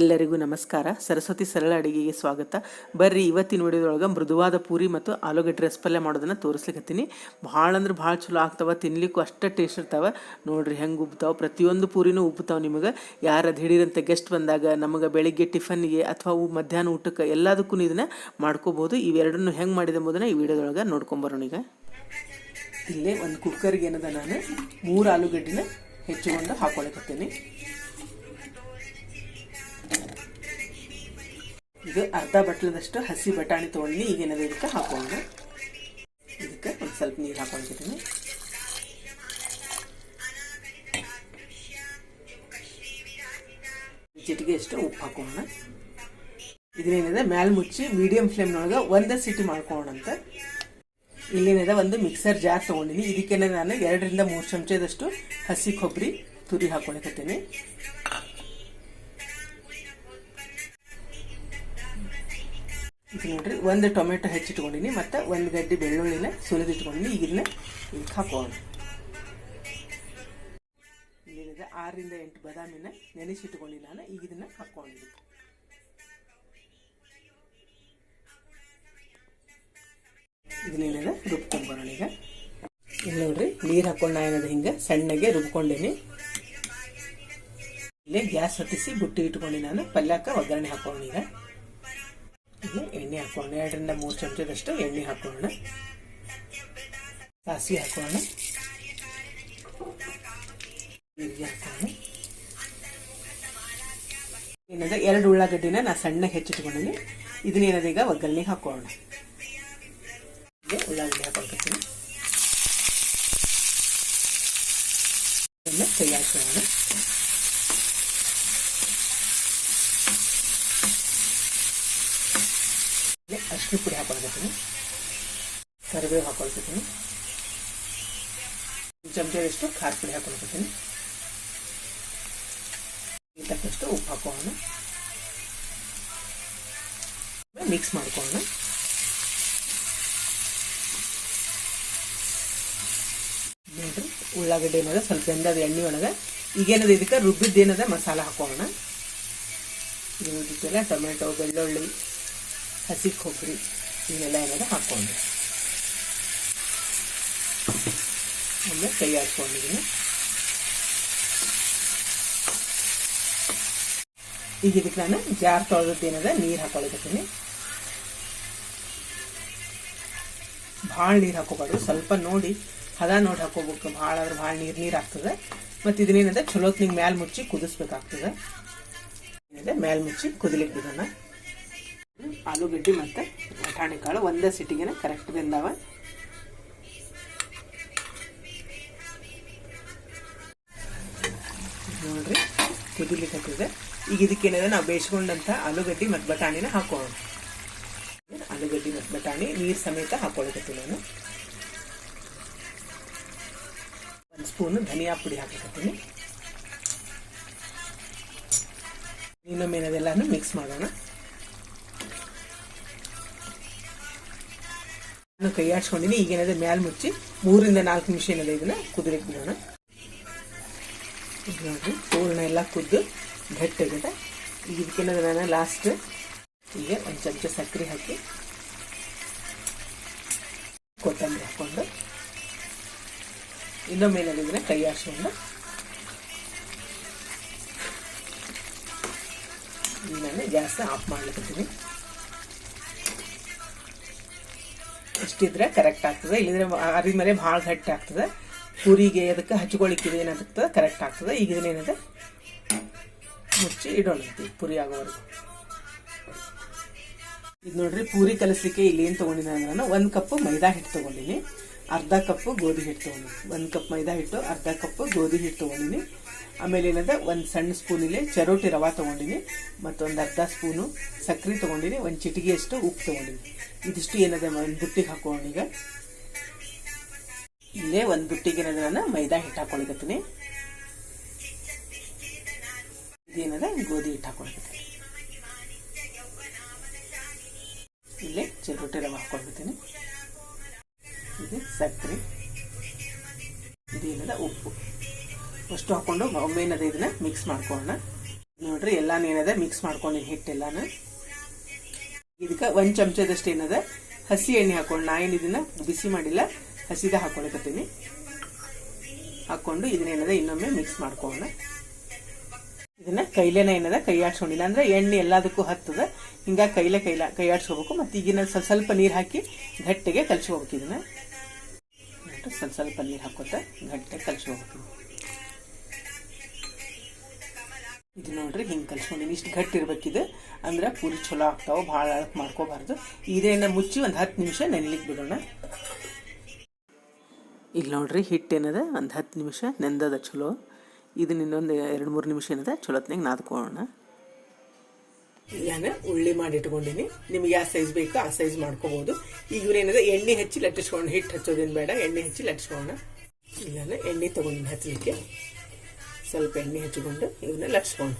ಎಲ್ಲರಿಗೂ ನಮಸ್ಕಾರ. ಸರಸ್ವತಿ ಸರಳ ಅಡುಗೆಗೆ ಸ್ವಾಗತ. ಬರ್ರಿ, ಇವತ್ತಿನ ವಿಡಿಯೋದೊಳಗೆ ಮೃದುವಾದ ಪೂರಿ ಮತ್ತು ಆಲೂಗಡ್ಡೆ ರಸಪಲ್ಯ ಮಾಡೋದನ್ನು ತೋರಿಸ್ಲಿಕ್ಕತ್ತೀನಿ ಭಾಳ ಅಂದ್ರೆ ಭಾಳ ಚಲೋ ಆಗ್ತಾವ, ತಿನ್ಲಿಕ್ಕೂ ಅಷ್ಟೇ ಟೇಸ್ಟ್ ಇರ್ತಾವೆ. ನೋಡ್ರಿ, ಹೆಂಗೆ ಉಬ್ತಾವೆ ಪ್ರತಿಯೊಂದು ಪೂರಿನೂ ಉಬ್ತಾವೆ ನಿಮಗೆ. ಯಾರ ದಿಢೀರಂತ ಗೆಸ್ಟ್ ಬಂದಾಗ ನಮಗೆ ಬೆಳಿಗ್ಗೆ ಟಿಫನ್ಗೆ ಅಥವಾ ಮಧ್ಯಾಹ್ನ ಊಟಕ್ಕೆ ಎಲ್ಲದಕ್ಕೂ ಇದನ್ನ ಮಾಡ್ಕೋಬೋದು. ಇವೆರಡನ್ನು ಹೆಂಗೆ ಮಾಡಿದೆ ಎಂಬುದನ್ನು ಈ ವಿಡಿಯೋದೊಳಗೆ ನೋಡ್ಕೊಂಬರೋಣ ಈಗ. ಇಲ್ಲೇ ಒಂದು ಕುಕ್ಕರ್ಗೆ ಏನದ ನಾನು? ಮೂರು ಆಲೂಗಡ್ಡಿನ ಹೆಚ್ಚಿಕೊಂಡು ಹಾಕೊಳಕತ್ತೀನಿ. ಇದು ಅರ್ಧ ಬಟ್ಲದಷ್ಟು ಹಸಿ ಬಟಾಣಿ ತೊಗೊಂಡು ಈಗ ಏನದ, ಇದಕ್ಕೆ ಹಾಕೊಂಡು ಇದಕ್ಕೆ ಒಂದು ಸ್ವಲ್ಪ ನೀರು ಹಾಕೊಂಡಿದ್ದೀನಿ ಚಿಟಿಗೆ ಎಷ್ಟು ಉಪ್ಪು ಹಾಕೋಣ. ಇದನ್ನೇನಿದೆ ಮ್ಯಾಲ್ ಮುಚ್ಚಿ ಮೀಡಿಯಂ ಫ್ಲೇಮ್ನೊಳಗೆ ಒಂದೇ ಸಿಟಿ ಮಾಡ್ಕೊಳ್ಳೋಣಂತ ಇಲ್ಲೇನಿದೆ, ಒಂದು ಮಿಕ್ಸರ್ ಜಾರ್ ತೊಗೊಂಡಿನಿ. ಇದಕ್ಕೇನೆ ನಾನು ಎರಡರಿಂದ ಮೂರು ಚಮಚದಷ್ಟು ಹಸಿ ಕೊಬ್ಬರಿ ತುರಿ ಹಾಕೊಳಕತ್ತೀನಿ ಇದು ನೋಡ್ರಿ, ಒಂದು ಟೊಮೆಟೊ ಹೆಚ್ಚಿಟ್ಕೊಂಡಿನಿ, ಮತ್ತು ಒಂದು ಗಡ್ಡೆ ಬೆಳ್ಳುಳ್ಳಿನ ಸುಲಿದಿಟ್ಕೊಂಡಿನಿ. ಈಗ ಇದನ್ನ ಇದಕ್ಕೆ ಹಾಕೋಣ. ಇಲ್ಲಿದೆ ಆರರಿಂದ ಎಂಟು ಬದಾಮಿನ ನೆನೆಸಿಟ್ಕೊಂಡಿನಿ ನಾನು ಈಗ ಇದನ್ನ ಹಾಕೊಂಡಿದ್ದೀನಿ ಇದನ್ನೇನಿದೆ ರುಬ್ಕೊಂಡ್ಬರೋಣ ಈಗ. ಇಲ್ಲಿ ನೋಡ್ರಿ, ನೀರು ಹಾಕೊಂಡ ಏನದ ಹಿಂಗೆ ಸಣ್ಣಗೆ ರುಬ್ಕೊಂಡೇನಿ. ಇಲ್ಲೇ ಗ್ಯಾಸ್ ಹೊತ್ತಿಸಿ ಬುಟ್ಟಿ ಇಟ್ಕೊಂಡಿ ನಾನು, ಪಲ್ಯಕ್ಕ ಒಗ್ಗರಣೆ ಹಾಕೋಣ ಈಗ. ಎಣ್ಣೆ ಹಾಕೋಣ ಎರಡರಿಂದ ಮೂರು ಚಮಚದಷ್ಟು ಎಣ್ಣೆ ಹಾಕೋಣ ಸಾಸಿವೆ ಹಾಕೋಣ ಜೀರಿಗೆ ಹಾಕೋಣ ಏನದ ಎರಡು ಉಳ್ಳಾಗಡ್ಡಿನ ನಾ ಸಣ್ಣಗೆ ಹೆಚ್ಚಿಟ್ಕೊಂಡಿನಿ. ಇದನ್ನೇನದ ಈಗ ಒಗ್ಗರಣೆಗೆ ಹಾಕೋಣ ಉಳ್ಳಾಗಡ್ಡಿ ಹಾಕೊಳ್ತೀನಿ ಇದನ್ನ ಕೈ ಹಾಕೋಣ ಅಷ್ಟು ಪುಡಿ ಹಾಕೊಳ್ತೀನಿ ಕರಿಬೇವು ಹಾಕೊಳ್ತೀನಿ ಚಮಚದಷ್ಟು ಖಾರ ಪುಡಿ ಹಾಕೊಂಡ್ಕೊತೀನಿ ತಕ್ಕಷ್ಟು ಉಪ್ಪು ಹಾಕೋಣ. ಮಿಕ್ಸ್ ಮಾಡ್ಕೊಳ್ಳೋಣ ನೋಡ್ರಿ ಉಳ್ಳಾಗಡ್ಡೆ ಏನದ ಸ್ವಲ್ಪ ಬೆಂದದ ಎಣ್ಣೆ ಒಳಗೆ. ಈಗೇನದ ಇದಕ್ಕೆ ರುಬ್ಬಿದ್ದೇನದ ಮಸಾಲ ಹಾಕೋಣ. ಇದೆಲ್ಲ ಟೊಮೆಟೊ, ಬೆಳ್ಳುಳ್ಳಿ, ಹಸಿ ಕೊಬ್ಬರಿ ಇವೆಲ್ಲ ಏನದ ಹಾಕ್ಕೊಂಡು ಆಮೇಲೆ ಕೈ ಹಾಕ್ಕೊಂಡಿದ್ದೀನಿ. ಈಗ ಇದಕ್ಕೆ ನಾನು ಜಾರ್ ತೊಳೆದೇನದ ನೀರು ಹಾಕೊಳಕತ್ತೀನಿ ಭಾಳ ನೀರು ಹಾಕೋಬಾರ್ದು ಸ್ವಲ್ಪ ನೋಡಿ, ಹದ ನೋಡಿ ಹಾಕೋಬೇಕು ಭಾಳ ಆದ್ರೆ ಭಾಳ ನೀರು ನೀರು ಆಗ್ತದೆ. ಮತ್ತು ಇದನ್ನೇನದ ಚಲೋತ್ನಿಗೆ ಮ್ಯಾಲೆ ಮುಚ್ಚಿ ಕುದಿಸ್ಬೇಕಾಗ್ತದೆ. ಏನಿದೆ ಮ್ಯಾಲೆ ಮುಚ್ಚಿ ಕುದಿಲಿಕ್ಕೆ ಬಿಡೋಣ. ಆಲೂಗಡ್ಡೆ ಮತ್ತು ಬಟಾಣಿ ಕಾಳು ಒಂದೇ ಸಿಟಿಗೆನ ಕರೆಕ್ಟ್ ಬೆಂದಾವ. ಕುದಿಲಿಕ್ಕೆ ಹಾಕಿದ್ರೆ ಈಗ ಇದಕ್ಕೇನಿದೆ ನಾವು ಬೇಯಿಸ್ಕೊಂಡಂಥ ಆಲೂಗಡ್ಡೆ ಮತ್ತು ಬಟಾಣಿನ ಹಾಕೋಣ ಆಲೂಗಡ್ಡೆ ಮತ್ತು ಬಟಾಣಿ, ನೀರು ಸಮೇತ ಹಾಕೊಳಕತ್ತೀನಿ ನಾನು. ಒಂದು ಸ್ಪೂನು ಧನಿಯಾ ಪುಡಿ ಹಾಕಕತ್ತೀನಿ ಇನ್ನೊಮ್ಮೆ ಏನದೆಲ್ಲಾನು ಮಿಕ್ಸ್ ಮಾಡೋಣ. ನಾನು ಕೈ ಆಡ್ಸ್ಕೊಂಡಿನಿ ಏನಾದ್ರೆ ಮ್ಯಾಲ್ ಮುಚ್ಚಿ ಮೂರಿಂದ ನಾಲ್ಕು ನಿಮಿಷ ಏನಾದ್ರೆ ಇದನ್ನ ಕುದಿಲಿಕ್ಕೆ ಬಿಡೋಣ. ಕುದ್ದು ಗಟ್ಟಿಗಿದೆ. ಈಗ ಇದಕ್ಕಿಂತ ನಾನು ಲಾಸ್ಟ್ ಈಗ ಒಂದು ಚಮಚ ಸಕ್ಕರೆ ಹಾಕಿ ಕೊತ್ತಂಬರಿ ಹಾಕ್ಕೊಂಡು ಇನ್ನೊಮ್ಮೆ ಏನಾಗಿದ್ರೆ ಕೈ ಈಗ ನಾನು ಗ್ಯಾಸ್ ಆಫ್ ಮಾಡ್ಲಿಕ್ಕೀನಿ ಇಷ್ಟಿದ್ರೆ ಕರೆಕ್ಟ್ ಆಗ್ತದೆ. ಇಲ್ಲಿದ್ರೆ ಅರಿ ಮೇಲೆ ಭಾಳ ಗಟ್ಟಿ ಆಗ್ತದೆ. ಪುರಿಗೆ ಅದಕ್ಕೆ ಹಚ್ಕೊಳಿಕ್ಕಿದೆ ಏನಾಗ್ತದೆ ಕರೆಕ್ಟ್ ಆಗ್ತದೆ. ಈಗ ಇದನ್ನೇನಿದೆ ಮುಚ್ಚಿ ಇಡೋಣ ಅಂತೀವಿ ಪುರಿ ಆಗೋವರೆಗೂ. ಇದು ನೋಡ್ರಿ ಪೂರಿ ಕಲಿಸ್ಲಿಕ್ಕೆ ಇಲ್ಲಿ ಏನು ತೊಗೊಂಡಿನಿ ಅಂದ್ರೆ ಒಂದು ಕಪ್ ಮೈದಾ ಹಿಟ್ಟು ತೊಗೊಂಡಿನಿ. ಅರ್ಧ ಕಪ್ ಗೋಧಿ ಹಿಟ್ಟು ತೊಗೊಂಡಿನಿ. ಒಂದು ಕಪ್ ಮೈದಾ ಹಿಟ್ಟು, ಅರ್ಧ ಕಪ್ ಗೋಧಿ ಹಿಟ್ಟು ತೊಗೊಂಡಿನಿ. ಆಮೇಲೆ ಏನಂದ್ರೆ ಒಂದು ಸಣ್ಣ ಸ್ಪೂನಿಲೆ ಚರೋಟಿ ರವೆ ತೊಗೊಂಡಿನಿ. ಮತ್ತೊಂದು ಅರ್ಧ ಸ್ಪೂನು ಸಕ್ಕರೆ ತೊಗೊಂಡಿನಿ. ಒಂದು ಚಿಟಿಗೆಯಷ್ಟು ಉಪ್ಪು ತೊಗೊಂಡಿನಿ. ಇದಿಷ್ಟು ಏನದ ಒಂದು ಬುಟ್ಟಿಗೆ ಹಾಕೋಣ ಈಗ ಇಲ್ಲೇ ಒಂದು ಬುಟ್ಟಿಗೆ ಏನದ ನಾನು ಮೈದಾ ಹಿಟ್ಟು ಹಾಕೊಳಕತ್ತೀನಿ ಇದೇನದ ಗೋಧಿ ಹಿಟ್ಟು ಹಾಕೊಳ್ಬೇಕು ಇಲ್ಲೇ ಚಿರೋಟಿ ರವೆ ಹಾಕೊಳ್ಬಿಡ್ತೀನಿ ಇದು ಸಕ್ಕರೆ ಇದೇನದ ಉಪ್ಪು. ಅಷ್ಟು ಹಾಕೊಂಡು ಒಮ್ಮೆನದ ಇದನ್ನ ಮಿಕ್ಸ್ ಮಾಡ್ಕೊಳ್ಳೋಣ. ನೋಡ್ರಿ, ಎಲ್ಲಾನು ಏನದ ಮಿಕ್ಸ್ ಮಾಡ್ಕೊಂಡಿನಿ ಹಿಟ್ಟೆಲ್ಲಾನು. ಇದಕ್ಕೆ ಒಂದು ಚಮಚದಷ್ಟು ಏನದ, ಹಸಿ ಎಣ್ಣೆ ಹಾಕೊಂಡು ನಾ ಏನು ಇದನ್ನ ಬಿಸಿ ಮಾಡಿಲ್ಲ, ಹಸಿದ ಹಾಕೊಳಕತ್ತೀನಿ ಹಾಕೊಂಡು ಇದನ್ನೇನದ ಇನ್ನೊಮ್ಮೆ ಮಿಕ್ಸ್ ಮಾಡ್ಕೊಳ್ಳೋಣ. ಇದನ್ನ ಕೈಲೇನ ಏನದ? ಕೈ ಆಡ್ಸ್ಕೊಂಡಿಲ್ಲ ಅಂದ್ರೆ ಎಣ್ಣೆ ಎಲ್ಲದಕ್ಕೂ ಹತ್ತದ. ಹಿಂಗ ಕೈಲೆ ಕೈಲ ಕೈ ಆಡ್ಸ್ಕೋಬೇಕು ಮತ್ತೆ ಈಗಿನ ಸ್ವಲ್ಪ ಸ್ವಲ್ಪ ನೀರು ಹಾಕಿ ಗಟ್ಟಿಗೆ ಕಲ್ಸ್ಕೋಬೇಕು ಇದನ್ನ. ಸ್ವಲ್ಪ ಸ್ವಲ್ಪ ನೀರು ಹಾಕೋತ ಗಟ್ಟಿಗೆ ಕಲ್ಸ್ಕೋಬೇಕು. ಇದು ನೋಡ್ರಿ ಹಿಂಗೆ ಕಲ್ಸ್ಕೊಂಡಿನಿ. ಇಷ್ಟು ಗಟ್ಟಿ ಇರ್ಬೇಕಿದು ಅಂದ್ರೆ ಪೂರಿ ಚಲೋ ಆಗ್ತಾವ. ಭಾಳ ಅಳಕ್ ಮಾಡ್ಕೋಬಾರ್ದು. ಇದನ್ನ ಮುಚ್ಚಿ ಒಂದು ಹತ್ತು ನಿಮಿಷ ನೆನ್ಲಿಕ್ಕೆ ಬಿಡೋಣ. ಇಲ್ಲಿ ನೋಡ್ರಿ ಹಿಟ್ಟು ಏನದ? ಒಂದು ಹತ್ತು ನಿಮಿಷ ನೆಂದದ ಚಲೋ ಇದನ್ನ ಇನ್ನೊಂದು ಎರಡು ಮೂರು ನಿಮಿಷ ಏನಿದೆ? ಚಲೋತ್ನಾಗ ನಾದ್ಕೊಳ್ಳೋಣ ನಾನು ಉಳ್ಳಿ ಮಾಡಿ ಇಟ್ಕೊಂಡಿನಿ. ನಿಮ್ಗೆ ಯಾವ ಸೈಜ್ ಬೇಕು ಆ ಸೈಜ್ ಮಾಡ್ಕೋಬಹುದು ಈಗ ಏನಿದೆ? ಎಣ್ಣೆ ಹಚ್ಚಿ ಲಟ್ಟಿಸ್ಕೊಂಡು ಹಿಟ್ಟು ಹಚ್ಚೋದೇನು ಬೇಡ. ಎಣ್ಣೆ ಹಚ್ಚಿ ಲಟ್ಟಿಸ್ಕೊಳ್ಳೋಣ. ಇಲ್ಲಾಂದ್ರೆ ಎಣ್ಣೆ ತಗೊಂಡಿನಿ ಹಚ್ಚಲಿಕ್ಕೆ ಸ್ವಲ್ಪ ಎಣ್ಣೆ ಹಚ್ಕೊಂಡು ಇವನ್ನ ಲಟ್ಸ್ಕೊಂಡು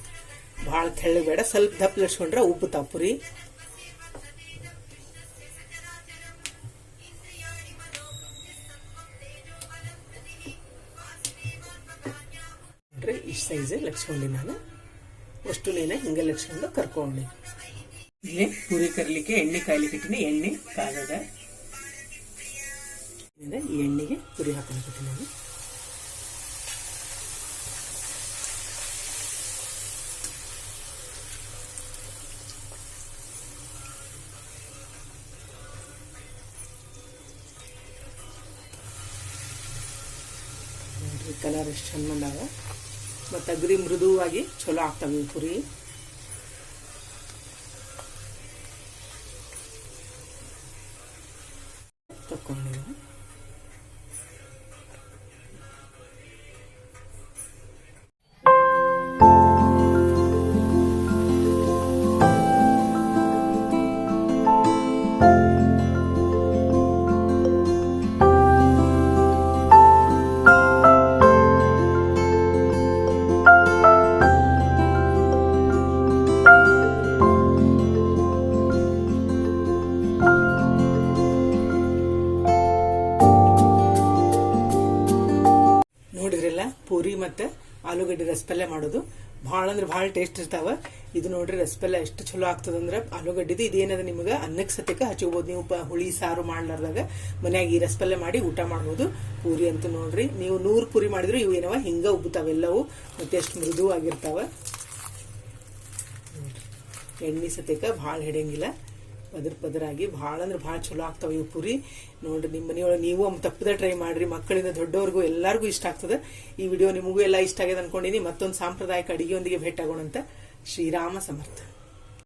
ಭಾಳ ತೆಳ್ಳಗೆ ಬೇಡ. ಸ್ವಲ್ಪ ದಪ್ಪ ಲಟ್ಸ್ಕೊಂಡ್ರೆ ಉಪ್ಪು ತಪ್ಪುರಿ. ನೋಡ್ರಿ ಇಷ್ಟು ಸೈಜ್ ಲಟ್ಸ್ಕೊಂಡಿ ನಾನು. ಅಷ್ಟು ನೇನೆ ಹಿಂಗೆ ಲಟ್ಸ್ಕೊಂಡು ಕರ್ಕೊಂಡಿ. ಇಲ್ಲಿ ಪೂರಿ ಕರಲಿಕ್ಕೆ ಎಣ್ಣೆ ಕಾಯ್ಲಿಕ್ಕೆ ಇಟ್ಟಿನಿ ಎಣ್ಣೆ ಕಾಗದ. ಈ ಎಣ್ಣೆಗೆ ಪುರಿ ಹಾಕೊಂಡಿರ್ತೀನಿ ನಾನು. ಕಲರ್ ಎಷ್ಟು ಚಂದ ಬಂದಾವ. ಮತ್ತು ಅಗ್ರಿ ಮೃದುವಾಗಿ ಚಲೋ ಆಗ್ತವೆ ಪುರಿ. ತಕ್ಕೊಂಡಿದ್ದೀನಿ ಮತ್ತೆ ಆಲೂಗಡ್ಡೆ ರಸಪಲ್ಯ ಮಾಡೋದು. ಭಾಳ ಅಂದ್ರೆ ಭಾಳ ಟೇಸ್ಟ್ ಇರ್ತಾವ. ಇದು ನೋಡ್ರಿ ರಸಪಲ್ಯ ಎಷ್ಟು ಚಲೋ ಆಗ್ತದಂದ್ರ ಆಲೂಗಡ್ಡಿದು ಇದೇನದ ನಿಮಗೆ ಅನ್ನಕ್ಕೆ ಸತ್ಯಕ್ಕೆ ಹಚ್ಕೋಬಹುದು ನೀವು ಹುಳಿ, ಸಾರು ಮಾಡ್ಲಾರ್ದಾಗ ಮನ್ಯಾಗ ಈ ರಸಪಲ್ಯ ಮಾಡಿ ಊಟ ಮಾಡ್ಬೋದು. ಪೂರಿ ಅಂತ ನೋಡ್ರಿ. ನೀವು ನೂರು ಪೂರಿ ಮಾಡಿದ್ರು ಇವು ಏನವ? ಹಿಂಗ ಉಬ್ಬುತ್ತಾವೆಲ್ಲವು ಮತ್ತೆ ಎಷ್ಟು ಮೃದುವಾಗಿರ್ತಾವ. ಎಣ್ಣೆ ಸತ್ಯಕ್ಕೆ ಭಾಳ ಹಿಡಿಯಂಗಿಲ್ಲ. ಪದ್ರ ಪದರಾಗಿ ಭಾಳ ಅಂದ್ರೆ ಭಾಳ ಚಲೋ ಆಗ್ತಾವ ಇವು ಪುರಿ. ನೋಡ್ರಿ ನಿಮ್ಮ ಮನೆಯೊಳಗೆ ನೀವು ಒಮ್ಮೆ ತಪ್ಪದೆ ಟ್ರೈ ಮಾಡ್ರಿ, ಮಕ್ಕಳಿಂದ ದೊಡ್ಡವ್ರಿಗೂ ಎಲ್ಲರಿಗೂ ಇಷ್ಟ ಆಗ್ತದೆ. ಈ ವಿಡಿಯೋ ನಿಮಗೂ ಎಲ್ಲ ಇಷ್ಟ ಆಗ್ಯದ ಅನ್ಕೊಂಡಿನಿ. ಮತ್ತೊಂದು ಸಾಂಪ್ರದಾಯಿಕ ಅಡಿಗೆಯೊಂದಿಗೆ ಅಂತ ಶ್ರೀರಾಮ ಸಮರ್ಥ.